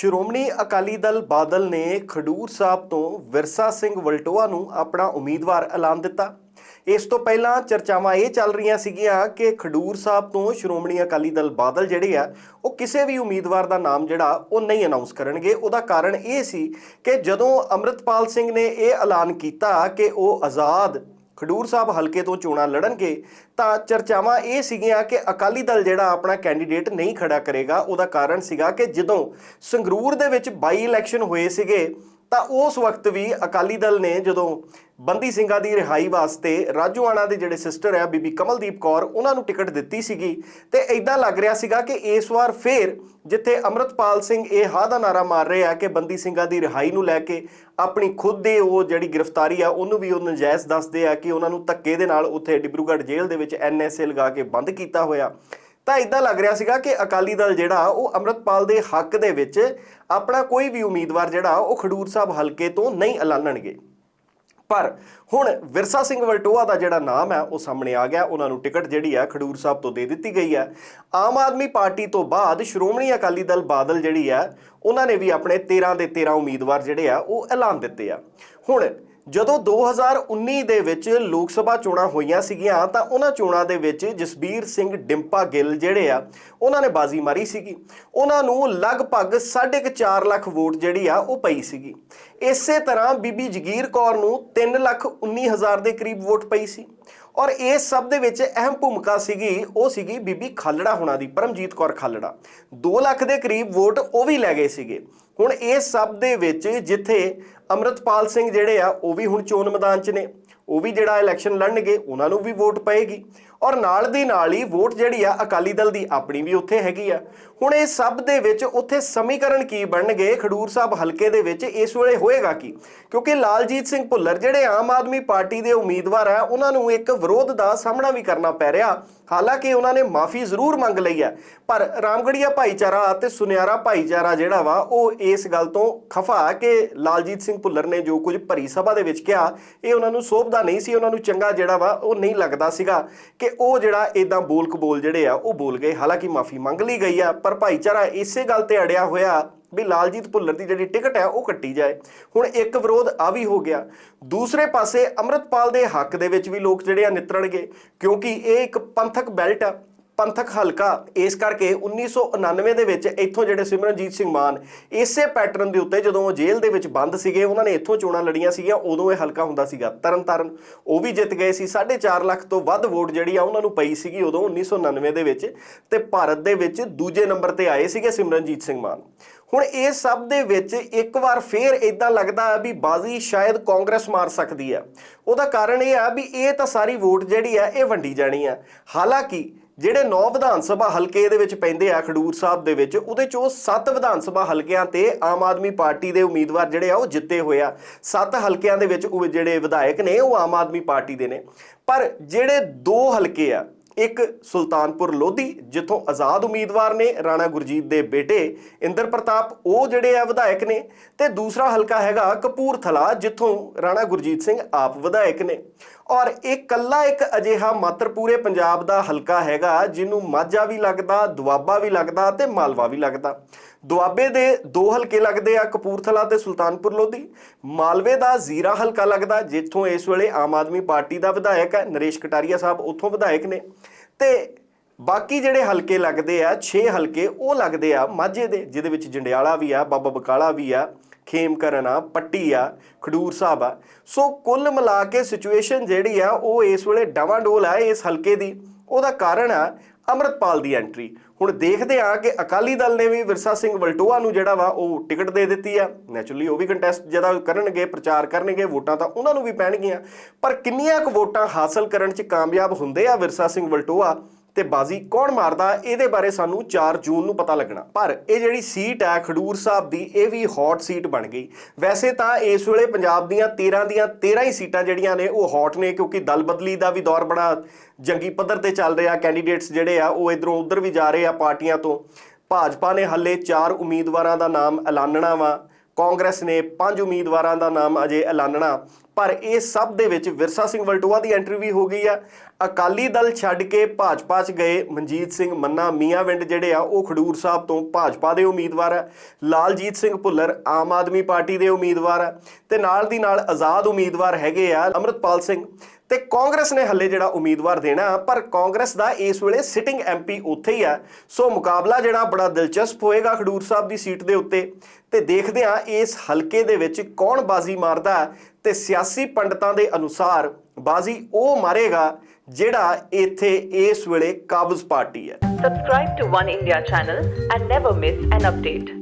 ਸ਼੍ਰੋਮਣੀ ਅਕਾਲੀ ਦਲ ਬਾਦਲ ਨੇ ਖਡੂਰ ਸਾਹਿਬ ਤੋਂ ਵਿਰਸਾ ਸਿੰਘ ਵਲਟੋਆ ਨੂੰ ਆਪਣਾ ਉਮੀਦਵਾਰ ਐਲਾਨ ਦਿੱਤਾ। ਇਸ ਤੋਂ ਪਹਿਲਾਂ ਚਰਚਾਵਾਂ ਇਹ ਚੱਲ ਰਹੀਆਂ ਸੀਗੀਆਂ ਕਿ ਖਡੂਰ ਸਾਹਿਬ ਤੋਂ ਸ਼੍ਰੋਮਣੀ ਅਕਾਲੀ ਦਲ ਬਾਦਲ ਜਿਹੜੇ ਆ, ਉਹ ਕਿਸੇ ਵੀ ਉਮੀਦਵਾਰ ਦਾ ਨਾਮ ਜਿਹੜਾ, ਉਹ ਨਹੀਂ ਅਨਾਉਂਸ ਕਰਨਗੇ। ਉਹਦਾ ਕਾਰਨ ਇਹ ਸੀ ਕਿ ਜਦੋਂ ਅਮਰਿਤਪਾਲ ਸਿੰਘ ਨੇ ਇਹ ਐਲਾਨ ਕੀਤਾ ਕਿ ਉਹ ਆਜ਼ਾਦ ਖਡੂਰ ਸਾਹਿਬ ਹਲਕੇ ਤੋਂ ਚੋਣਾਂ ਲੜਨਗੇ, ਤਾਂ ਚਰਚਾਵਾਂ ਇਹ ਸੀਗੀਆਂ ਕਿ ਅਕਾਲੀ ਦਲ ਜਿਹੜਾ ਆਪਣਾ ਕੈਂਡੀਡੇਟ ਨਹੀਂ ਖੜਾ ਕਰੇਗਾ, ਉਹਦਾ ਕਾਰਨ ਸੀਗਾ ਕਿ ਜਦੋਂ ਸੰਗਰੂਰ ਦੇ ਵਿੱਚ ਬਾਈ ਇਲੈਕਸ਼ਨ ਹੋਏ ਸੀਗੇ ਤਾਂ ਉਸ ਵਕਤ ਵੀ ਅਕਾਲੀ ਦਲ ਨੇ ਜਦੋਂ ਬੰਦੀ ਸਿੰਘਾਂ ਦੀ ਰਿਹਾਈ ਵਾਸਤੇ ਰਾਜੂਆਣਾ ਦੇ ਜਿਹੜੇ ਸਿਸਟਰ ਆ, ਬੀਬੀ ਕਮਲਦੀਪ ਕੌਰ, ਉਹਨਾਂ ਨੂੰ ਟਿਕਟ ਦਿੱਤੀ ਸੀਗੀ ਤੇ ਐਦਾਂ ਲੱਗ ਰਿਹਾ ਸੀਗਾ ਕਿ ਇਸ ਵਾਰ ਫੇਰ ਜਿੱਥੇ ਅਮਰਤਪਾਲ ਸਿੰਘ ਇਹ ਹਾਂ ਦਾ ਨਾਰਾ ਮਾਰ ਰਹੇ ਆ ਕਿ ਬੰਦੀ ਸਿੰਘਾਂ ਦੀ ਰਿਹਾਈ ਨੂੰ ਲੈ ਕੇ ਆਪਣੀ ਖੁਦ ਦੇ ਉਹ ਜਿਹੜੀ ਗ੍ਰਿਫਤਾਰੀ ਆ, ਉਹਨੂੰ ਵੀ ਉਹ ਨਜਾਇਜ਼ ਦੱਸਦੇ ਆ ਕਿ ਉਹਨਾਂ ਨੂੰ ਧੱਕੇ ਦੇ ਨਾਲ ਉੱਥੇ ਡਿਬਰੂਗੜ੍ਹ ਜੇਲ੍ਹ ਦੇ ਵਿੱਚ ਐਨਐਸਏ ਲਗਾ ਕੇ ਬੰਦ ਕੀਤਾ ਹੋਇਆ। ਤਾਂ ਇਦਾਂ ਲੱਗ ਰਿਹਾ ਸੀਗਾ ਕਿ ਅਕਾਲੀ ਦਲ ਜਿਹੜਾ ਉਹ ਅਮਰਤਪਾਲ ਦੇ ਹੱਕ ਦੇ ਵਿੱਚ ਆਪਣਾ ਕੋਈ ਵੀ ਉਮੀਦਵਾਰ ਜਿਹੜਾ ਉਹ ਖਡੂਰ ਸਾਹਿਬ ਹਲਕੇ ਤੋਂ ਨਹੀਂ ਐਲਾਨਣਗੇ। ਪਰ ਹੁਣ ਵਿਰਸਾ ਸਿੰਘ ਵਲਟੋਆ ਦਾ ਜਿਹੜਾ ਨਾਮ ਹੈ ਉਹ ਸਾਹਮਣੇ ਆ ਗਿਆ। ਉਹਨਾਂ ਨੂੰ ਟਿਕਟ ਜਿਹੜੀ ਹੈ ਖਡੂਰ ਸਾਹਿਬ ਤੋਂ ਦੇ ਦਿੱਤੀ ਗਈ ਹੈ ਆਮ ਆਦਮੀ ਪਾਰਟੀ ਤੋਂ ਬਾਅਦ ਸ਼੍ਰੋਮਣੀ ਅਕਾਲੀ ਦਲ ਬਾਦਲ ਜਿਹੜੀ ਹੈ ਉਹਨਾਂ ਨੇ ਵੀ ਆਪਣੇ 13 ਦੇ 13 ਉਮੀਦਵਾਰ ਜਿਹੜੇ ਆ, ਉਹ ਐਲਾਨ ਦਿੱਤੇ ਆ। ਹੁਣ ਜਦੋਂ 2019 ਦੇ ਵਿੱਚ ਲੋਕ ਸਭਾ ਚੋਣਾਂ ਹੋਈਆਂ ਸੀਗੀਆਂ, ਤਾਂ ਉਹਨਾਂ ਚੋਣਾਂ ਦੇ ਵਿੱਚ ਜਸਬੀਰ ਸਿੰਘ ਡਿੰਪਾ ਗਿੱਲ ਜਿਹੜੇ ਆ, ਉਹਨਾਂ ਨੇ ਬਾਜ਼ੀ ਮਾਰੀ ਸੀਗੀ। ਉਹਨਾਂ ਨੂੰ ਲਗਭਗ 4.5 ਲੱਖ ਵੋਟ ਜਿਹੜੀ ਆ, ਉਹ ਪਈ ਸੀਗੀ। ਇਸੇ ਤਰ੍ਹਾਂ ਬੀਬੀ ਜਗੀਰ ਕੌਰ ਨੂੰ 3 ਲੱਖ 19 ਹਜ਼ਾਰ ਦੇ ਕਰੀਬ ਵੋਟ ਪਈ ਸੀ। ਔਰ ਇਸ ਸਭ ਦੇ ਵਿੱਚ ਅਹਿਮ ਭੂਮਿਕਾ ਸੀਗੀ, ਉਹ ਸੀਗੀ ਬੀਬੀ ਖਾਲੜਾ ਹੁਣਾਂ ਦੀ, ਪਰਮਜੀਤ ਕੌਰ ਖਾਲੜਾ। 2 ਲੱਖ ਦੇ ਕਰੀਬ ਵੋਟ ਉਹ ਵੀ ਲੈ ਗਏ ਸੀਗੇ। ਹੁਣ ਇਸ ਸਭ ਦੇ ਵਿੱਚ ਜਿੱਥੇ ਅਮਰਤਪਾਲ ਸਿੰਘ ਜਿਹੜੇ ਆ, ਉਹ ਵੀ ਹੁਣ ਚੋਣ ਮੈਦਾਨ 'ਚ ਨੇ। ਉਹ ਵੀ ਜਿਹੜਾ ਇਲੈਕਸ਼ਨ ਲੜਨਗੇ, ਉਹਨਾਂ ਨੂੰ ਵੀ ਵੋਟ ਪਏਗੀ। ਔਰ ਨਾਲ ਦੀ ਨਾਲ ਹੀ ਵੋਟ ਜਿਹੜੀ ਆ, ਅਕਾਲੀ ਦਲ ਦੀ ਆਪਣੀ ਵੀ ਉੱਥੇ ਹੈਗੀ ਆ। ਹੁਣ ਇਹ ਸਭ ਦੇ ਵਿੱਚ ਉੱਥੇ ਸਮੀਕਰਨ ਕੀ ਬਣਨਗੇ? ਖਡੂਰ ਸਾਹਿਬ ਹਲਕੇ ਦੇ ਵਿੱਚ ਇਸ ਵੇਲੇ ਹੋਏਗਾ ਕੀ? ਕਿਉਂਕਿ ਲਾਲਜੀਤ ਸਿੰਘ ਭੁੱਲਰ ਜਿਹੜੇ ਆਮ ਆਦਮੀ ਪਾਰਟੀ ਦੇ ਉਮੀਦਵਾਰ ਆ, ਉਹਨਾਂ ਨੂੰ ਇੱਕ ਵਿਰੋਧ ਦਾ ਸਾਹਮਣਾ ਵੀ ਕਰਨਾ ਪੈ ਰਿਹਾ। ਹਾਲਾਂਕਿ ਉਹਨਾਂ ਨੇ ਮਾਫੀ ਜ਼ਰੂਰ ਮੰਗ ਲਈ ਹੈ ਪਰ ਰਾਮਗੜੀਆ ਭਾਈਚਾਰਾ ਅਤੇ ਸੁਨਿਆਰਾ ਭਾਈਚਾਰਾ ਜਿਹੜਾ ਵਾ, ਉਹ ਇਸ ਗੱਲ ਤੋਂ ਖਫਾ ਕਿ ਲਾਲਜੀਤ ਸਿੰਘ ਭੁੱਲਰ ਨੇ ਜੋ ਕੁਝ ਭਰੀ ਸਭਾ ਦੇ ਵਿੱਚ ਕਿਹਾ, ਇਹ ਉਹਨਾਂ ਨੂੰ ਸੋਭਦਾ ਨਹੀਂ ਸੀ ਉਹਨਾਂ ਨੂੰ ਚੰਗਾ ਜਿਹੜਾ ਵਾ, ਉਹ ਨਹੀਂ ਲੱਗਦਾ ਸੀਗਾ ਕਿ ਉਹ ਜਿਹੜਾ ਇਦਾਂ ਬੋਲ ਕਬੋਲ ਜਿਹੜੇ ਆ, ਉਹ ਬੋਲ ਗਏ। ਹਾਲਾਂਕਿ ਮਾਫੀ ਮੰਗ ਲਈ ਗਈ ਆ, ਪਰ ਭਾਈਚਾਰਾ ਇਸੇ ਗੱਲ ਤੇ ਅੜਿਆ ਹੋਇਆ ਵੀ ਲਾਲਜੀਤ ਭੁੱਲਰ ਦੀ ਜਿਹੜੀ ਟਿਕਟ ਹੈ ਉਹ ਕੱਟੀ ਜਾਏ। ਹੁਣ ਇੱਕ ਵਿਰੋਧ ਆ ਵੀ ਹੋ ਗਿਆ। ਦੂਸਰੇ ਪਾਸੇ ਅਮਰਤਪਾਲ ਦੇ ਹੱਕ ਦੇ ਵਿੱਚ ਵੀ ਲੋਕ ਜਿਹੜੇ ਆ ਨਿਤਰਣਗੇ, ਕਿਉਂਕਿ ਇਹ ਇੱਕ ਪੰਥਕ ਬੈਲਟ ਆ। ਪੰਥਕ ਹਲਕਾ, ਇਸ ਕਰਕੇ 1999 ਦੇ ਵਿੱਚ ਇੱਥੋਂ ਜਿਹੜੇ ਸਿਮਰਨਜੀਤ ਸਿੰਘ ਮਾਨ, ਇਸੇ ਪੈਟਰਨ ਦੇ ਉੱਤੇ ਜਦੋਂ ਉਹ ਜੇਲ੍ਹ ਦੇ ਵਿੱਚ ਬੰਦ ਸੀਗੇ, ਉਹਨਾਂ ਨੇ ਇੱਥੋਂ ਚੋਣਾਂ ਲੜੀਆਂ ਸੀਗੀਆਂ, ਉਦੋਂ ਇਹ ਹਲਕਾ ਹੁੰਦਾ ਸੀਗਾ ਤਰਨਤਾਰਨ। ਉਹ ਵੀ ਜਿੱਤ ਗਏ ਸੀ। 4.5 ਲੱਖ ਤੋਂ ਵੱਧ ਵੋਟ ਜਿਹੜੀ ਆ ਉਹਨਾਂ ਨੂੰ ਪਈ ਸੀਗੀ ਉਦੋਂ 1999 ਦੇ ਵਿੱਚ ਤੇ ਭਾਰਤ ਦੇ ਵਿੱਚ ਦੂਜੇ ਨੰਬਰ ਤੇ ਆਏ ਸੀਗੇ ਸਿਮਰਨਜੀਤ ਸਿੰਘ ਮਾਨ। ਹੁਣ ਇਹ ਸਭ ਦੇ ਵਿੱਚ ਇੱਕ ਵਾਰ ਫੇਰ ਇਦਾਂ ਲੱਗਦਾ ਹੈ ਵੀ ਬਾਜ਼ੀ ਸ਼ਾਇਦ ਕਾਂਗਰਸ ਮਾਰ ਸਕਦੀ ਹੈ। ਉਹਦਾ ਕਾਰਨ ਇਹ ਆ ਵੀ ਇਹ ਤਾਂ ਸਾਰੀ ਵੋਟ ਜਿਹੜੀ ਆ, ਇਹ ਵੰਡੀ ਜਾਣੀ ਆ। ਹਾਲਾਂਕਿ ਜਿਹੜੇ 9 ਵਿਧਾਨ ਸਭਾ ਹਲਕੇ ਦੇ ਵਿੱਚ ਪੈਂਦੇ ਆ ਖਡੂਰ ਸਾਹਿਬ ਦੇ ਵਿੱਚ, ਉਹਦੇ ਚੋਂ 7 ਵਿਧਾਨ ਸਭਾ ਹਲਕਿਆਂ ਤੇ ਆਮ ਆਦਮੀ ਪਾਰਟੀ ਦੇ ਉਮੀਦਵਾਰ ਜਿਹੜੇ ਆ ਉਹ ਜਿੱਤੇ ਹੋਏ ਆ। 7 ਹਲਕਿਆਂ ਦੇ ਵਿੱਚ ਉਹ ਜਿਹੜੇ ਵਿਧਾਇਕ ਨੇ, ਉਹ ਆਮ ਆਦਮੀ ਪਾਰਟੀ ਦੇ ਨੇ। ਪਰ ਜਿਹੜੇ ਦੋ ਹਲਕੇ ਆ, ਇੱਕ ਸੁਲਤਾਨਪੁਰ ਲੋਧੀ, ਜਿੱਥੋਂ ਆਜ਼ਾਦ ਉਮੀਦਵਾਰ ਨੇ ਰਾਣਾ ਗੁਰਜੀਤ ਦੇ ਬੇਟੇ ਇੰਦਰ ਪ੍ਰਤਾਪ, ਉਹ ਜਿਹੜੇ ਆ ਵਿਧਾਇਕ ਨੇ। ਤੇ ਦੂਸਰਾ ਹਲਕਾ ਹੈਗਾ ਕਪੂਰਥਲਾ, ਜਿੱਥੋਂ ਰਾਣਾ ਗੁਰਜੀਤ ਸਿੰਘ ਆਪ ਵਿਧਾਇਕ ਨੇ। ਔਰ ਇਹ ਕੱਲਾ ਇੱਕ ਅਜਿਹਾ ਮਾਤਰ ਪੂਰੇ ਪੰਜਾਬ ਦਾ ਹਲਕਾ ਹੈਗਾ, ਜਿਹਨੂੰ ਮਾਝਾ ਵੀ ਲੱਗਦਾ, ਦੁਆਬਾ ਵੀ ਲੱਗਦਾ ਤੇ ਮਾਲਵਾ ਵੀ ਲੱਗਦਾ। ਦੁਆਬੇ ਦੇ ਦੋ ਹਲਕੇ ਲੱਗਦੇ ਆ, ਕਪੂਰਥਲਾ ਤੇ ਸੁਲਤਾਨਪੁਰ ਲੋਧੀ। ਮਾਲਵੇ ਦਾ ਜ਼ੀਰਾ ਹਲਕਾ ਲੱਗਦਾ, ਜਿੱਥੋਂ ਇਸ ਵੇਲੇ ਆਮ ਆਦਮੀ ਪਾਰਟੀ ਦਾ ਵਿਧਾਇਕ ਹੈ, ਨਰੇਸ਼ ਕਟਾਰੀਆ ਸਾਹਿਬ ਉੱਥੋਂ ਵਿਧਾਇਕ ਨੇ। ਤੇ ਬਾਕੀ ਜਿਹੜੇ ਹਲਕੇ ਲੱਗਦੇ ਆ 6 ਹਲਕੇ ਉਹ ਲੱਗਦੇ ਆ ਮਾਝੇ ਦੇ, ਜਿਹਦੇ ਵਿੱਚ ਜੰਡਿਆਲਾ ਵੀ ਆ, ਬਾਬਾ ਬਕਾਲਾ ਵੀ ਆ ਖੇਮਕਰਨ ਆ ਪੱਟੀ ਆ ਖਡੂਰ ਸਾਹਿਬ। ਆ ਸੋ ਕੁੱਲ ਮਿਲਾ ਕੇ ਸਿਚੁਏਸ਼ਨ ਜਿਹੜੀ ਆ, ਉਹ ਇਸ ਵੇਲੇ ਡਵਾਂਡੋਲ ਆ ਇਸ ਹਲਕੇ ਦੀ। ਉਹਦਾ ਕਾਰਨ ਆ ਅਮਰਤਪਾਲ ਦੀ ਐਂਟਰੀ ਹੁਣ ਦੇਖਦੇ ਆ ਕਿ ਅਕਾਲੀ ਦਲ ਨੇ ਵੀ ਵਿਰਸਾ ਸਿੰਘ ਵਲਟੋਆ ਨੂੰ ਜਿਹੜਾ ਵਾ, ਉਹ ਟਿਕਟ ਦੇ ਦਿੱਤੀ ਆ। ਨੈਚੁਰਲੀ ਉਹ ਵੀ ਕੰਟੈਸਟ ਜਿਹੜਾ ਕਰਨਗੇ, ਪ੍ਰਚਾਰ ਕਰਨਗੇ, ਵੋਟਾਂ ਤਾਂ ਉਹਨਾਂ ਨੂੰ ਵੀ ਪੈਣਗੀਆਂ। ਪਰ ਕਿੰਨੀਆਂ ਕੁ ਵੋਟਾਂ ਹਾਸਲ ਕਰਨ 'ਚ ਕਾਮਯਾਬ ਹੁੰਦੇ ਆ ਵਿਰਸਾ ਸਿੰਘ ਵਲਟੋਆ? ਤੇ ਬਾਜ਼ੀ ਕੌਣ ਮਾਰਦਾ, ਇਹਦੇ ਬਾਰੇ ਸਾਨੂੰ 4 ਜੂਨ ਨੂੰ ਪਤਾ ਲੱਗਣਾ। ਪਰ ਇਹ ਜਿਹੜੀ ਸੀਟ ਹੈ ਖਡੂਰ ਸਾਹਿਬ ਦੀ, ਇਹ ਵੀ ਹੌਟ ਸੀਟ ਬਣ ਗਈ। ਵੈਸੇ ਤਾਂ ਇਸ ਵੇਲੇ ਪੰਜਾਬ ਦੀਆਂ 13 ਦੀਆਂ 13 ਹੀ ਸੀਟਾਂ ਜਿਹੜੀਆਂ ਨੇ, ਉਹ ਹੌਟ ਨੇ, ਕਿਉਂਕਿ ਦਲ ਬਦਲੀ ਦਾ ਵੀ ਦੌਰ ਬੜਾ ਜੰਗੀ ਪੱਧਰ ਤੇ ਚੱਲ ਰਿਹਾ, ਕੈਂਡੀਡੇਟਸ ਜਿਹੜੇ ਆ, ਉਹ ਇਧਰੋਂ ਉਧਰ ਵੀ ਜਾ ਰਹੇ ਆ ਪਾਰਟੀਆਂ ਤੋਂ। ਭਾਜਪਾ ਨੇ ਹੱਲੇ 4 ਉਮੀਦਵਾਰਾਂ ਦਾ ਨਾਮ ਐਲਾਨਣਾ ਵਾ। ਕਾਂਗਰਸ ਨੇ ਪੰਜ ਉਮੀਦਵਾਰਾਂ ਦਾ ਨਾਮ ਅਜੇ ਐਲਾਨਣਾ, ਪਰ ਇਹ ਸਭ ਦੇ ਵਿੱਚ ਵਿਰਸਾ ਸਿੰਘ ਵਲਟੋਆ ਦੀ ਐਂਟਰੀ ਵੀ ਹੋ ਗਈ ਆ। ਅਕਾਲੀ ਦਲ ਛੱਡ ਕੇ ਭਾਜਪਾ 'ਚ ਗਏ ਮਨਜੀਤ ਸਿੰਘ ਮੰਨਾ ਮੀਆਂਵਿੰਡ ਜਿਹੜੇ ਆ, ਉਹ ਖਡੂਰ ਸਾਹਿਬ ਤੋਂ ਭਾਜਪਾ ਦੇ ਉਮੀਦਵਾਰ ਆ। ਲਾਲਜੀਤ ਸਿੰਘ ਭੁੱਲਰ ਆਮ ਆਦਮੀ ਪਾਰਟੀ ਦੇ ਉਮੀਦਵਾਰ ਆ। ਤੇ ਨਾਲ ਦੀ ਨਾਲ ਆਜ਼ਾਦ ਉਮੀਦਵਾਰ ਹੈਗੇ ਆ ਅਮਰਤਪਾਲ ਸਿੰਘ। ਤੇ ਕਾਂਗਰਸ ਨੇ ਹੱਲੇ ਜਿਹੜਾ ਉਮੀਦਵਾਰ ਦੇਣਾ, ਪਰ ਕਾਂਗਰਸ ਦਾ ਇਸ ਵੇਲੇ ਸਿਟਿੰਗ ਐਮਪੀ ਉੱਥੇ ਹੀ ਆ। ਸੋ ਮੁਕਾਬਲਾ ਜਿਹੜਾ ਬੜਾ ਦਿਲਚਸਪ ਹੋਏਗਾ ਖਡੂਰ ਸਾਹਿਬ ਦੀ ਸੀਟ ਦੇ ਉੱਤੇ। ਤੇ ਦੇਖਦੇ ਆ ਇਸ ਹਲਕੇ ਦੇ ਵਿੱਚ ਕੌਣ ਬਾਜ਼ੀ ਮਾਰਦਾ ਹੈ ਤੇ ਸਿਆਸੀ ਪੰਡਤਾਂ ਦੇ ਅਨੁਸਾਰ ਬਾਜ਼ੀ ਉਹ ਮਾਰੇਗਾ ਜਿਹੜਾ ਇੱਥੇ ਇਸ ਵੇਲੇ ਕਾਬਜ਼ ਪਾਰਟੀ ਹੈ। Subscribe to One India channel and never miss an update.